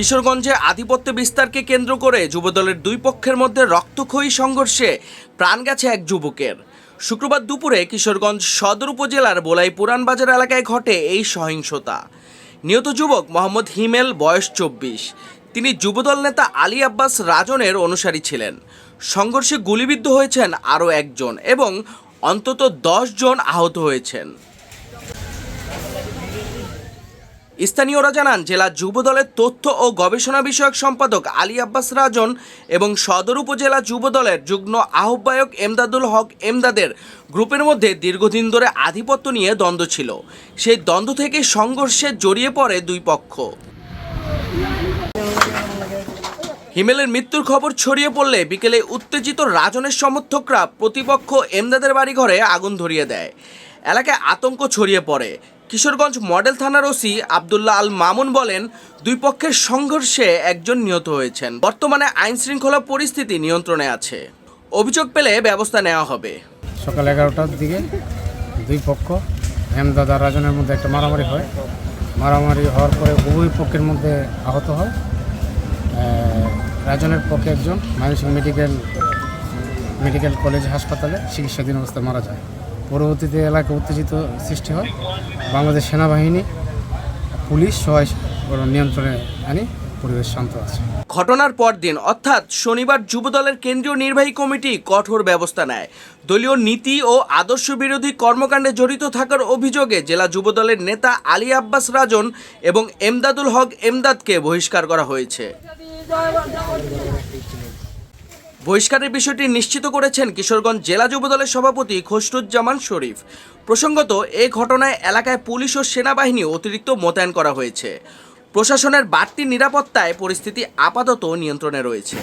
কিশোরগঞ্জে আধিপত্য বিস্তারকে কেন্দ্র করে যুবদলের দুই পক্ষের মধ্যে রক্তক্ষয়ী সংঘর্ষে প্রাণ গেছে এক যুবকের। শুক্রবার দুপুরে কিশোরগঞ্জ সদর উপজেলার বোলাই পুরান বাজার এলাকায় ঘটে এই সহিংসতা। নিহত যুবক মোহাম্মদ হিমেল, বয়স চব্বিশ। তিনি যুবদল নেতা আলী আব্বাস রাজনের অনুসারী ছিলেন। সংঘর্ষে গুলিবিদ্ধ হয়েছেন আরও একজন এবং অন্তত দশ জন আহত হয়েছেন। স্থানীয়রা জানান, জেলা যুবদলের তথ্য ও গবেষণা বিষয়ক সম্পাদক আলী আব্বাস রাজন এবং সদর উপজেলা যুবদলের যুগ্ম আহ্বায়ক এমদাদুল হক এমদাদের গ্রুপের মধ্যে দীর্ঘদিন ধরে আধিপত্য নিয়ে দ্বন্দ্ব ছিল। সেই দ্বন্দ্ব থেকে সংঘর্ষে জড়িয়ে পড়ে দুই পক্ষ। হিমেলের মৃত্যুর খবর ছড়িয়ে পড়লে বিকেলে উত্তেজিত রাজনের সমর্থকরা প্রতিপক্ষ এমদাদের বাড়িঘরে আগুন ধরিয়ে দেয়। এলাকায় আতঙ্ক ছড়িয়ে পড়ে। কিশোরগঞ্জ মডেল থানার ওসি আবদুল্লাহ আল মামুন বলেন, দুই পক্ষের সংঘর্ষে একজন নিহত হয়েছেন। বর্তমানে আইন শৃঙ্খলা পরিস্থিতি নিয়ন্ত্রণে আছে। অভিযোগ পেলে ব্যবস্থা নেওয়া হবে। সকাল এগারোটার দিকে দুই পক্ষ হেমদাদা রাজনের মধ্যে একটা মারামারি হয়। মারামারি হওয়ার পরে উভয় পক্ষের মধ্যে আহত হয়। রাজনের পক্ষে একজন ময়মনসিংহ মেডিকেল মেডিকেল কলেজ হাসপাতালে চিকিৎসাধীন অবস্থায় মারা যায়। পরবর্তীতে এলাকা উত্তেজিত সৃষ্টি হয়। বাংলাদেশ সেনাবাহিনী, পুলিশ সবাই নিয়ন্ত্রণে আনি, পরিবেশ শান্ত আছে। ঘটনার পরদিন অর্থাৎ শনিবার যুবদলের কেন্দ্রীয় নির্বাহী কমিটি কঠোর ব্যবস্থা নেয়। দলীয় নীতি ও আদর্শ বিরোধী কর্মকাণ্ডে জড়িত থাকার অভিযোগে জেলা যুবদলের নেতা আলী আব্বাস রাজন এবং এমদাদুল হক এমদাদকে বহিষ্কার করা হয়েছে। বহিষ্কারের বিষয়টি নিশ্চিত করেছেন কিশোরগঞ্জ জেলা যুবদলের সভাপতি খসরুজ্জামান শরীফ। প্রসঙ্গত, এ ঘটনায় এলাকায় পুলিশ ও সেনাবাহিনী অতিরিক্ত মোতায়েন করা হয়েছে। প্রশাসনের বাড়তি নিরাপত্তায় পরিস্থিতি আপাতত নিয়ন্ত্রণে রয়েছে।